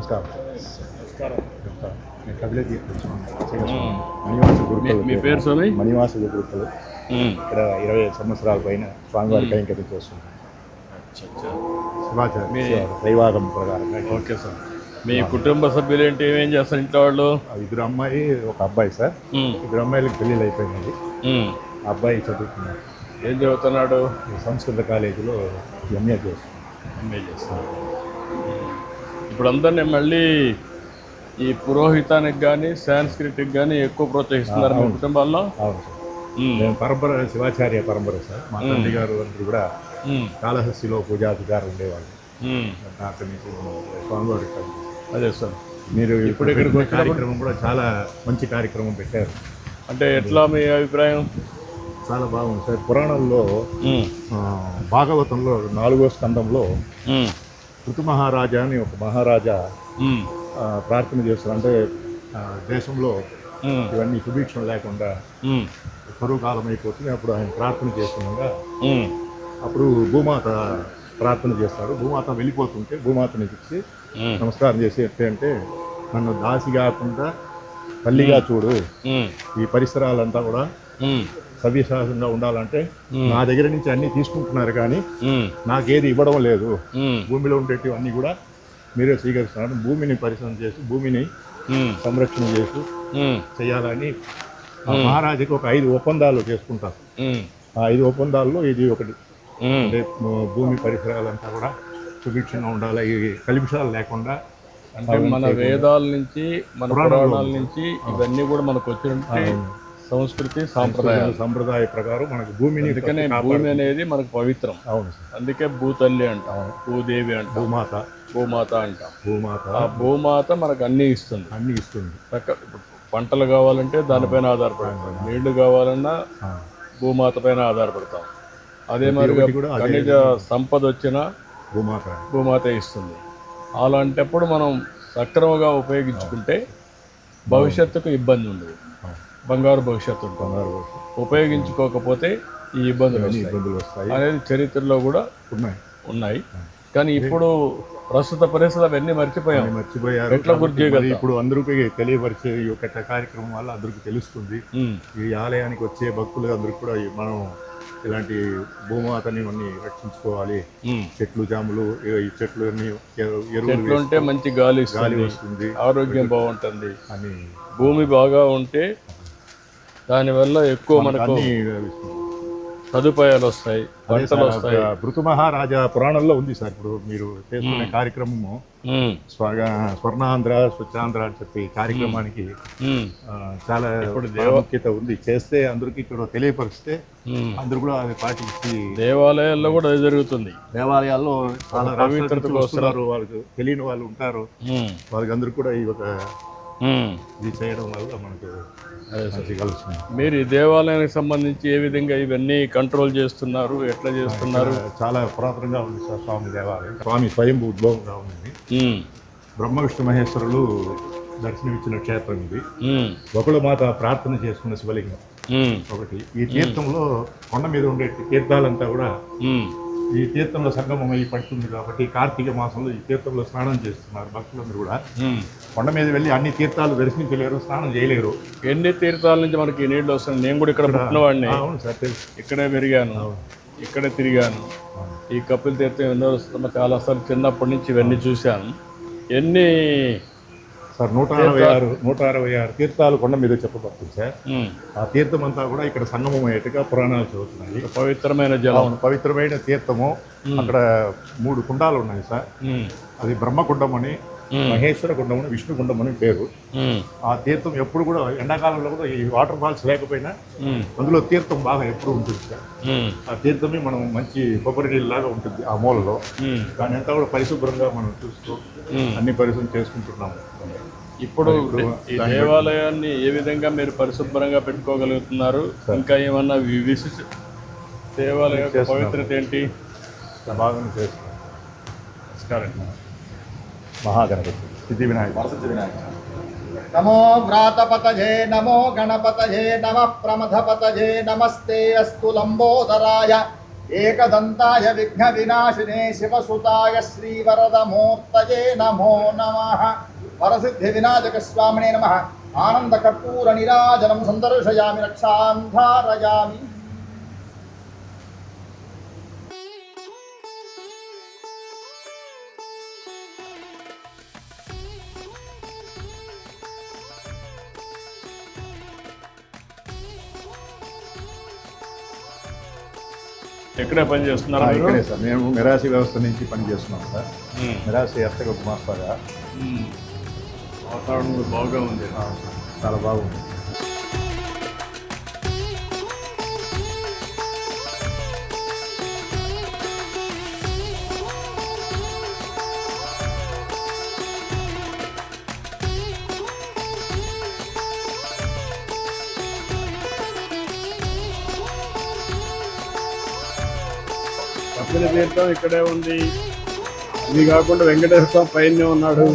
నమస్కారం. నేను మీ- పేరు స్వామి మణివాస గురుకులు ఇక్కడ ఇరవై ఐదు సంవత్సరాల పైన స్వామివారి కైంకర్యం చేస్తున్నాను దైవాగం ప్రకారంగా ఓకే సార్. మీ కుటుంబ సభ్యులు ఏంటి? ఏమేం చేస్తారు ఇంట్లో వాళ్ళు? ఇద్దరు అమ్మాయి ఒక అబ్బాయి సార్. ఇద్దరు అమ్మాయిలకు పెళ్ళిళ్ళు అయిపోయినాయి. అబ్బాయి చదువుతున్నాడు ఏం చదువుతున్నాడు? సంస్కృత కాలేజీలో ఎంఏ చేస్తున్నాడు. ఎంఏ చేస్తున్నాడు. ఇప్పుడు అందరినీ మళ్ళీ ఈ పురోహితానికి కానీ సాంస్క్రిట్కి కానీ ఎక్కువ ప్రోత్సహిస్తున్నారు మీ కుటుంబాల్లో? పరంపర శివాచార్య పరంపర సార్. మా తండ్రి గారు అందరూ కూడా కాళహస్తిలో పూజాధికారులు ఉండేవాళ్ళు. నుంచి స్వామివారి. అదే సార్. మీరు ఇప్పుడు ఇక్కడికి వచ్చినప్పుడు- కార్యక్రమం కూడా చాలా మంచి కార్యక్రమం పెట్టారు. అంటే ఎట్లా మీ అభిప్రాయం? చాలా బాగుంది సార్. పురాణంలో భాగవతంలో నాలుగో స్కందంలో ఋతు మహారాజా అని ఒక మహారాజా ప్రార్థన చేస్తారు. అంటే దేశంలో ఇవన్నీ సుభిక్షం లేకుండా కరువు కాలం అయిపోతుంది అప్పుడు ఆయన ప్రార్థన చేస్తుండగా అప్పుడు భూమాత ప్రార్థన చేస్తాడు. భూమాత వెళ్ళిపోతుంటే భూమాతని ఉమ్, నమస్కారం చేసి అంటే నన్ను దాసి కాకుండా తల్లిగా చూడు. ఈ పరిసరాలంతా కూడా సవ్యసాధంగా ఉండాలంటే నా దగ్గర నుంచి అన్నీ తీసుకుంటున్నారు కానీ నాకేది ఇవ్వడం లేదు. భూమిలో ఉండేటివన్నీ కూడా మీరే స్వీకరిస్తున్నారు. భూమిని పరిశ్రమ చేసి భూమిని సంరక్షణ చేసి చేయాలని మహారాజుకి ఒక ఐదు ఒప్పందాలు చేసుకుంటారు. ఆ ఐదు ఒప్పందాల్లో ఇది ఒకటి. అంటే భూమి పరిసరాలంతా కూడా సుభిక్షంగా ఉండాలి. ఈ కలుషాలు లేకుండా అంటే మన వేదాల నుంచి మన పురాణాల నుంచి ఇవన్నీ కూడా మనకు వచ్చినట్టు సంస్కృతి సాంప్రదాయాలు. సంప్రదాయ ప్రకారం మనకు భూమిని అందుకనే భూమి అనేది మనకు పవిత్రం. అవును అందుకే భూతల్లి అంటాం భూదేవి అంటాం భూమాత. భూమాత అంటాం. భూమాత. ఆ భూమాత మనకు అన్ని ఇస్తుంది. అన్ని ఇస్తుంది. పంటలు కావాలంటే దానిపైన ఆధారపడతాం. నీళ్ళు కావాలన్నా. భూమాత పైన ఆధారపడతాం. అదే అదే ఖనిజ సంపద వచ్చినా భూమాత. భూమాత ఇస్తుంది. అలాంటప్పుడు మనం సక్రమంగా ఉపయోగించుకుంటే భవిష్యత్తుకు ఇబ్బంది ఉండదు. బంగారు భవిష్యత్తు ఉంటుంది ఉపయోగించుకోకపోతే ఈ ఇబ్బందులు ఇబ్బందులు వస్తాయి. అనేది చరిత్రలో కూడా ఉన్నాయి. ఉన్నాయి. కానీ ఇప్పుడు ప్రస్తుత పరిస్థితులు అవన్నీ మర్చిపోయాం. అవి మర్చిపోయారు. ఎట్లా గుర్తు ఇప్పుడు అందరికీ తెలియపరిచే ఈ యొక్క కార్యక్రమం వల్ల అందరికీ తెలుస్తుంది. ఈ ఆలయానికి వచ్చే భక్తులు అందరికీ కూడా మనం ఇలాంటి భూమాతని ఇవన్నీ రక్షించుకోవాలి. చెట్లు జాములు ఈ చెట్లు అన్ని ఎరువులు ఉంటే మంచి గాలి గాలి వస్తుంది. ఆరోగ్యం బాగుంటుంది. అని భూమి బాగా ఉంటే దానివల్ల ఎక్కువ మనకు సదుపాయాలు వస్తాయి పంటలు వస్తాయి పురాణంలో ఉంది సార్. ఇప్పుడు మీరు చేసుకునే కార్యక్రమము స్వర్గ స్వర్ణాంధ్ర స్వచ్ఛాంధ్ర అని చెప్పి కార్యక్రమానికి చాలా ప్రాముఖ్యత ఉంది. చేస్తే అందరికీ ఇక్కడ తెలియపరిస్తే. అందరూ కూడా అది పాటించి దేవాలయాల్లో కూడా జరుగుతుంది. దేవాలయాల్లో చాలా రాష్ట్రాల పవిత్రత నుంచి వస్తున్నారు వాళ్ళకి తెలియని వాళ్ళు ఉంటారు. వాళ్ళకి అందరూ కూడా ఈ ఒక. ఇది చేయడం వల్ల మనకు మీరు ఈ దేవాలయానికి సంబంధించి ఏ విధంగా ఇవన్నీ కంట్రోల్ చేస్తున్నారు? ఎట్లా చేస్తున్నారు? చాలా పురాతనంగా ఉంది సార్ స్వామి దేవాలయం. స్వామి స్వయంభూ ఉద్భవంగా ఉంది బ్రహ్మ విష్ణు మహేశ్వరులు దర్శనమిచ్చిన క్షేత్రం ఇది. ఉమ్, బకుళమాత ప్రార్థన చేసుకున్న శివలింగం. ఒకటి. ఈ తీర్థంలో కొండ మీద ఉండే తీర్థాలంతా కూడా ఈ తీర్థంలో సంగమం అయి పడుతుంది కాబట్టి కార్తీక మాసంలో ఈ తీర్థంలో స్నానం చేస్తున్నారు భక్తులందరూ కూడా. కొండ మీద వెళ్ళి అన్ని తీర్థాలు దర్శించలేరు స్నానం చేయలేరు. ఎన్ని తీర్థాల నుంచి మనకి నీళ్ళు వస్తుంది నేను కూడా ఇక్కడ పుట్టినవాడిని అవును సార్ తెలుసు. ఇక్కడే పెరిగాను. ఇక్కడే తిరిగాను. ఈ కపిల్ తీర్థం ఎన్నో చాలా సార్లు చిన్నప్పటి నుంచి ఇవన్నీ చూశాను. ఎన్ని సార్ నూట అరవై ఆరు నూట అరవై ఆరు తీర్థాలు కొండ మీద చెప్పబడుతుంది సార్. ఆ తీర్థం అంతా కూడా ఇక్కడ సంగమం అయ్యేట్టుగా పురాణాలు చదువుతున్నాయి పవిత్రమైన జలం. పవిత్రమైన తీర్థము. అక్కడ మూడు కుండాలు ఉన్నాయి సార్. అది బ్రహ్మకుండం అని మహేశ్వర కుండం అని విష్ణు కుండం అని పేరు. ఆ తీర్థం ఎప్పుడు కూడా ఎండాకాలంలో కూడా ఈ వాటర్ ఫాల్స్ లేకపోయినా అందులో తీర్థం బాగా ఎప్పుడు ఉంటుంది ఆ తీర్థమే మనం మంచి కొబ్బరి నీళ్ళలాగా ఉంటుంది ఆ మూలలో. దాని అంతా కూడా పరిశుభ్రంగా మనం చూస్తూ. అన్ని పరిశుభ్రం చేసుకుంటున్నాము. ఇప్పుడు ఈ దేవాలయాన్ని ఏ విధంగా మీరు పరిశుభ్రంగా పెట్టుకోగలుగుతున్నారు? ఇంకా ఏమన్నా వి- విశిష్ట దేవాలయ పవిత్రత ఏంటి? బాగా చేస్తున్నాం. నమస్కారం. మహాగణపతి. సిద్ధి వినాయక. నమో వ్రాతపతజే నమో గణపతజే నమ ప్రమథపతజే నమస్తే అస్తు లంబోదరాయ. ఏకదంతాయ విఘ్న వినాశినే శివసుతాయ శ్రీవరదమూర్తయే నమో నమ. వరసిద్ధి వినాయక స్వామినే నమ. ఆనంద కర్పూర నిరాజనం సందర్శయామి రక్షాం ధారయామి ఎక్కడే పని చేస్తున్నారు? ఇక్కడే సార్ మేము మిరాసి వ్యవస్థ నుంచి పనిచేస్తున్నాం సార్ ఉమ్. మిరాసి ఎత్తగా గుమాస్తాగా. వాతావరణం కూడా బాగా ఉంది చాలా బాగుంది కపిల తీర్థం ఇక్కడే ఉంది. ఇది కాకుండా వెంకటేశ్వర స్వామి పైనే ఉన్నాడు.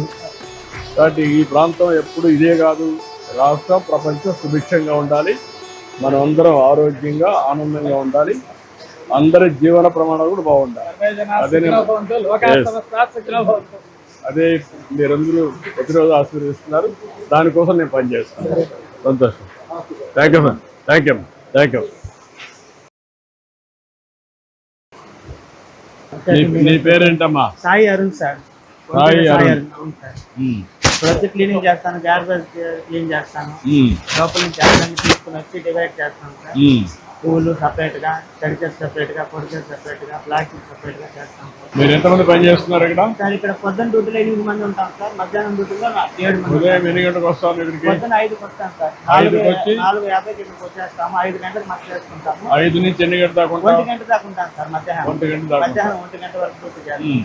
కాబట్టి ఈ ప్రాంతం ఎప్పుడు ఇదే కాదు. రాష్ట్రం ప్రపంచం సుభిక్షంగా ఉండాలి. మనం అందరం ఆరోగ్యంగా ఆనందంగా ఉండాలి. అందరి జీవన ప్రమాణాలు కూడా బాగుండాలి. అదే. అదే మీరందరూ ప్రతిరోజు ఆశీర్వదిస్తున్నారు. దానికోసం నేను పనిచేస్తాను సంతోషం. Thank you ma'am thank you thank you నీ- పేరేంటమ్మా? సాయి అరుణ్ సార్. సాయి అరుణ్. అవును సార్. వచ్చి క్లీనింగ్ చేస్తాను గార్బేజ్ క్లీన్ చేస్తాను. లోపల నుంచి తీసుకుని వచ్చి డివైడ్ చేస్తాను సార్. ఉమ్. పువ్వులు సపరేట్గా తడిచేది సపరేట్గా పొడిచేది సపరేట్గా ప్లాస్టిక్ సపరేట్గా చేస్తాం. మీరు ఎంతమంది పని చేస్తున్నారు ఇక్కడ సార్ ఇక్కడ పొద్దున్న డ్యూటీలో ఎనిమిది మంది ఉంటాం సార్ మధ్యాహ్నం డ్యూటీలో నా- ఏడు మంది ఉదయం ఎన్ని గంటలకు వస్తాను ఇక్కడికి పొద్దున్న ఐదుకి వస్తాం సార్ నాలుగు ఐదుకి వచ్చి? నాలుగు యాభైకి ఇక్కడికి వచ్చేస్తాము ఐదు గంటలకు మధ్య చేసుకుంటాము ఐదు నుంచి ఎన్ని గంటల దాకా? ఒంటి గంట దాకా ఉంటాం సార్ మధ్యాహ్నం ఒంటి గంట దాకా మధ్యాహ్నం ఒంటి గంట వరకు డ్యూటీ చేస్తాం ఉమ్.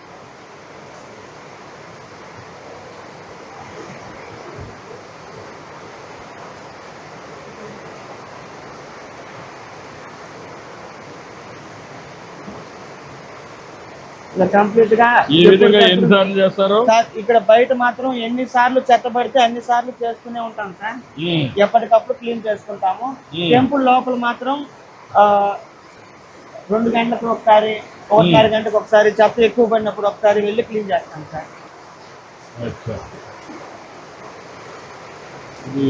కంప్లీట్గా ఈ విధంగా ఎన్నిసార్లు చేస్తారు సార్ ఇక్కడ బయట మాత్రం ఎన్ని సార్లు చెత్త పడితే అన్ని సార్లు చేస్తూనే ఉంటాం సార్. ఎప్పటికప్పుడు క్లీన్ చేసుకుంటాము. టెంపుల్ లోపల మాత్రం రెండు గంటలకు ఒకసారి ఒకసారి గంటకు ఒకసారి చెత్త ఎక్కువ పడినప్పుడు ఒకసారి వెళ్ళి క్లీన్ చేస్తాం సార్. ఇది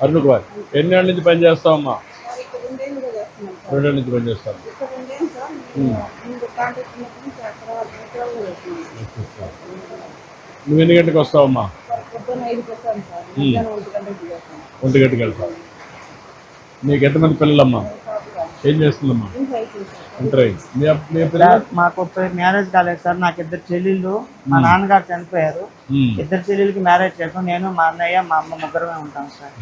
అరుణ్ కుమార్ ఎన్నేళ్ళ నుంచి పని చేస్తావమ్మా? రెండేళ్ళ నుంచి పని చేస్తాను నువ్వు ఎన్ని గంటలకు వస్తావమ్మా? ఒంటి గంటకి వెళ్తావు. నీకు ఎంతమంది పిల్లలమ్మా? ఏం చేస్తుందమ్మా. మీ మ్యారేజ్ కాలేదు సార్. నాకు ఇద్దరు చెల్లెళ్ళు. మా నాన్నగారు చనిపోయారు. ఇద్దరు చెల్లెలకి మ్యారేజ్ చేసాం. నేను మా అన్నయ్య మా అమ్మ ముగ్గురమే ఉంటాం సార్.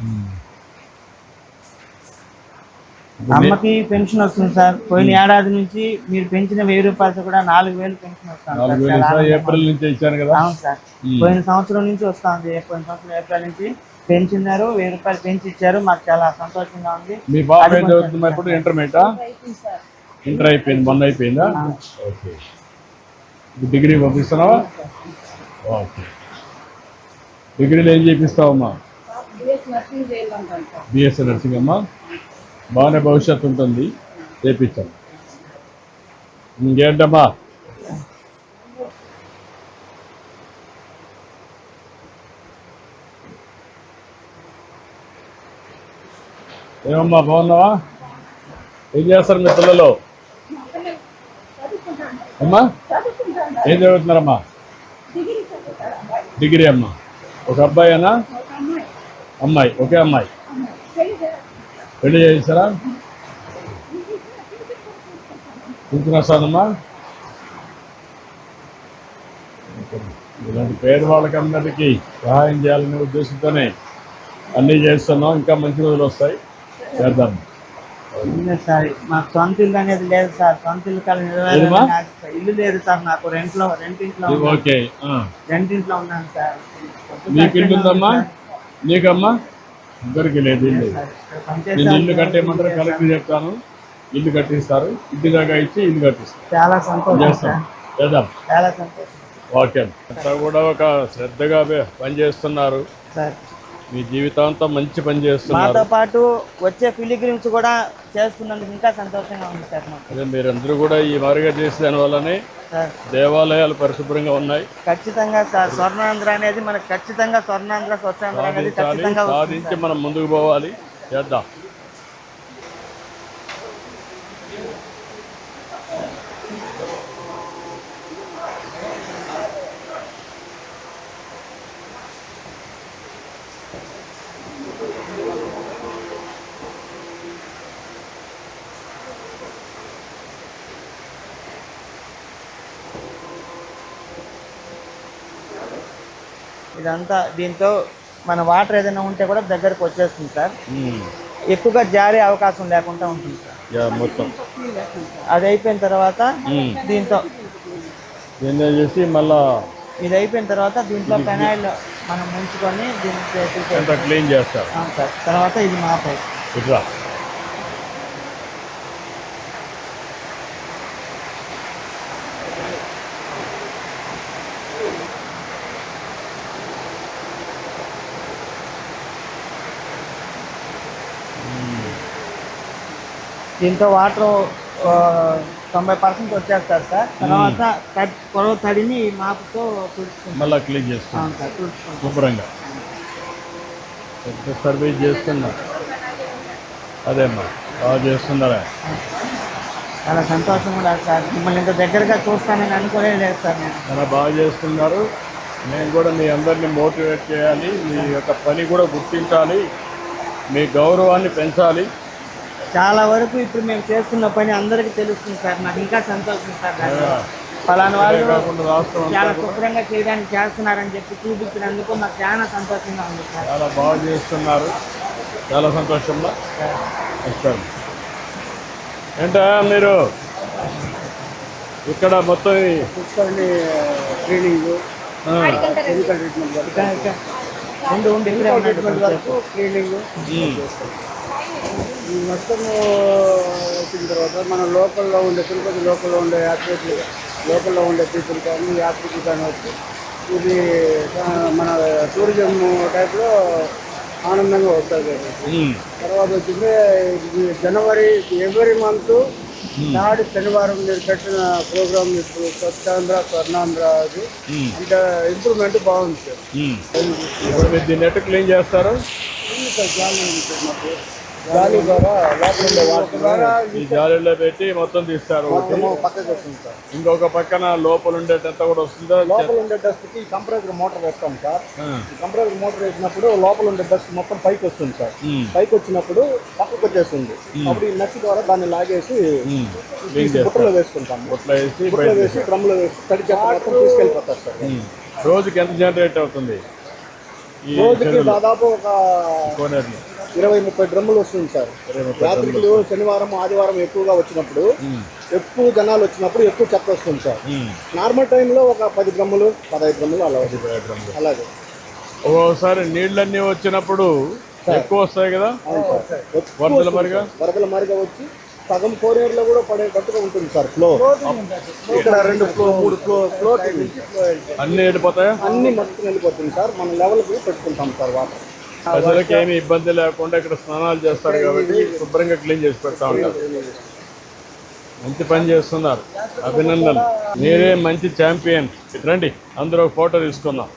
అమ్మకి పెన్షన్ వస్తుంది సార్. పోయిన ఏడాది నుంచి మీరు పెంచిన వెయ్యి రూపాయలతో కూడా నాలుగు వేలు పెన్షన్ ఏప్రిల్ నుంచి ఇచ్చాను కదా. అవును సార్. పోయిన సంవత్సరం నుంచి వస్తా ఉంది పోయిన సంవత్సరం ఏప్రిల్ నుంచి పెంచినారు. వెయ్యి రూపాయలు పెంచి ఇచ్చారు. మాకు చాలా సంతోషంగా ఉంది. మీ బాబు ఇంటర్మీడియటా ఇంటర్ అయిపోయింది మొన్న అయిపోయిందా? ఓకే. డిగ్రీ పంపిస్తున్నావా? ఓకే. డిగ్రీలో ఏం చేపిస్తావమ్మా? బిఎస్సీ నర్సింగ్ అమ్మా. బాగానే భవిష్యత్తు ఉంటుంది. చేపించాం ఇంకేంటమ్మా? ఏమమ్మా బాగున్నావా? ఏం చేస్తారు మీ పిల్లలు? అమ్మా? ఏం చదువుతున్నారమ్మా? డిగ్రీ అమ్మా. ఒక అబ్బాయి అన్నా అమ్మాయి. ఒకే అమ్మాయి. పెళ్ళి చేస్తారా కుంకునస్తానమ్మా ఇలాంటి పేరు వాళ్ళకందరికీ సహాయం చేయాలనే ఉద్దేశంతోనే అన్నీ చేస్తున్నాం. ఇంకా మంచి రోజులు వస్తాయి. చేద్దాం. సార్ మాకు సొంత ఇల్లు అనేది లేదు సార్. సొంత ఇల్లు ఏదమ్మా? ఇల్లు లేదు సార్ నాకు రెంట్లో రెంట్ ఇంట్లో ఇది ఉన్నాను. ఓకే ఆ. రెంట్ ఇంట్లో ఉన్నాను సార్. నీకు ఇల్లు ఉందమ్మా? నీకమ్మా? ఇద్దరికి లేదు ఇల్లు. నేను ఇల్లు కట్టేయమంటారు కలెక్టర్ చెప్తాను. ఇల్లు కట్టిస్తారు. ఇంటి దాకా ఇచ్చి ఇల్లు కట్టిస్తారు. చాలా సంతోషం చేస్తాం. చేద్దాం. చాలా సంతోషం. ఓకే. అంతా కూడా ఒక శ్రద్ధగా పనిచేస్తున్నారు. సార్. మీ జీవితాంతం మంచి పని మాతో చేస్తున్నారు పాటు వచ్చే పిలిగ్రిమ్స్ కూడా చేస్తున్నందుకు ఇంకా సంతోషంగా ఉంది సార్ మాకు. అదే మీరందరూ కూడా ఈ మాదిరిగా చేసే దానివల్లనే సార్. దేవాలయాలు పరిశుభ్రంగా ఉన్నాయి. ఖచ్చితంగా సార్ స్వర్ణాంధ్ర అనేది మనకు ఖచ్చితంగా స్వర్ణాంధ్ర స్వచ్ఛాంధ్ర అనేది ఖచ్చితంగా వస్తుంది సాధించి. మనం ముందుకు పోవాలి. చేద్దాం. ఇదంతా దీంతో మన వాటర్ ఏదైనా ఉంటే కూడా దగ్గరకు వచ్చేస్తుంది సార్. ఎక్కువగా జారే అవకాశం లేకుండా ఉంటుంది సార్. మొత్తం. అది అయిపోయిన తర్వాత. దీంతో దీన్ని చేసి మళ్ళా ఇది అయిపోయిన తర్వాత దీంట్లో పెనాయిల్ మనం ముంచుకొని దీన్ని క్లీన్ అవును సార్. తర్వాత ఇది మాపై ఇట్లా. దీంతో వాటర్ తొంభై పర్సెంట్ వచ్చేస్తారు సార్. తర్వాత పొడవు తడిని మాపుతో తుడుచుకుంటాం. మళ్ళా క్లీన్ చేస్తాం. సార్ తుడుచుకుంటాం. శుభ్రంగా. పెద్ద సర్వీస్ చేస్తున్నా. అదేమ్మా బాగా చేస్తున్నారా? చాలా సంతోషం కూడా సార్. మిమ్మల్ని ఇంత దగ్గరగా చూస్తానని అనుకోలేదు లేదు సార్ నేను. చాలా బాగా చేస్తున్నారు. నేను కూడా మీ అందరినీ మోటివేట్ చేయాలి. మీ యొక్క పని కూడా గుర్తించాలి. మీ గౌరవాన్ని పెంచాలి. చాలా వరకు ఇప్పుడు మేము చేస్తున్న పని అందరికీ తెలుస్తుంది సార్. నాకు ఇంకా సంతోషం సార్. ఫలానా వాళ్ళు చాలా శుభ్రంగా చేయడానికి చేస్తున్నారని చెప్పి చూపించినందుకు నాకు చాలా సంతోషంగా ఉంది సార్. చాలా బాగా చేస్తున్నారు. చాలా సంతోషంగా వస్తారు ఏంటా మీరు? ఇక్కడ మొత్తం ఈ- క్లీనింగ్. ఆ, రెండు ఉండి ఇక్కడే ఉన్నాడు కొంచెంసేపు. ఉమ్, ఈ మొత్తం వచ్చిన తర్వాత మన లోకల్లో ఉండే తిరుపతి లోకల్లో ఉండే యాత్రికులు లోకల్లో ఉండే పీపుల్ కానీ యాత్రికులు కానీ వచ్చి ఇది మన టూరిజం టైప్లో ఆనందంగా వస్తుంది తర్వాత వచ్చింది జనవరి ఎవ్రీ మంత్ నాడు శనివారం మీరు పెట్టిన ప్రోగ్రామ్ ఇప్పుడు స్వచ్ఛాంధ్ర స్వర్ణాంధ్ర అది. అంటే ఇంప్రూవ్మెంట్ బాగుంది సార్. ఇప్పుడు మీరు దీన్ని ఎట్టు క్లీన్ చేస్తారు? ఉంది సార్ ఉంది సార్ మాకు. ఉండే ఈ జాలీలో పెట్టి మొత్తం తీస్తారు. ఇంకొక పక్కన లోపల ఉండేటంత కూడా వస్తుందా? లోపల ఉండే డస్ట్కి కంప్రెసర్ మోటార్ వేస్తాం సార్. కంప్రెసర్ మోటార్ వేసినప్పుడు లోపల ఉండే డస్ట్ మొత్తం పైకి వస్తుంది సార్. పైకి వచ్చినప్పుడు పక్కకు వచ్చేస్తుంది. అప్పుడు ఈ నచ్చి ద్వారా దాన్ని లాగేసి బుట్టలో వేసుకుంటాం బుట్టలో వేసి బుట్టలో వేసి డ్రమ్లో వేసి తడి చెత్త మొత్తం తీసుకెళ్ళిపోతారు సార్. రోజుకి ఎంత జనరేట్ అవుతుంది? రోజుకి దాదాపు ఒక ఇరవై ముప్పై డ్రమ్ములు వస్తుంది సార్. యాత్రికులు శనివారం ఆదివారం ఎక్కువగా వచ్చినప్పుడు ఎక్కువ జనాలు వచ్చినప్పుడు ఎక్కువ చెత్త వస్తుంది సార్. నార్మల్ టైంలో ఒక పది డ్రమ్ములు పదహైదు డ్రమ్ములు అలా అలాగే. ఒక్కోసారి నీళ్ళన్నీ వచ్చినప్పుడు ఎక్కువ వస్తాయి కదా? వరదల మరిగా? వరదల మరిగా వచ్చి సగం కోనేరులో కూడా పడేటట్టుగా ఉంటుంది సార్ ఫ్లో. ఇక్కడ రెండు ఫ్లో మూడు ఫ్లో ఫ్లో. అన్ని వెళ్ళిపోతాయా? అన్ని మొత్తం వెళ్ళిపోతుంది సార్. మన లెవెల్కి పెట్టుకుంటాం సార్ వాటర్. ప్రజలకు ఏమి ఇబ్బంది లేకుండా ఇక్కడ స్నానాలు చేస్తారు కాబట్టి శుభ్రంగా క్లీన్ చేసి పెడతా ఉంటారు. మంచి పని చేస్తున్నారు. అభినందనలు. మీరే మంచి ఛాంపియన్. రండి అందరూ ఫోటో తీసుకుందాం.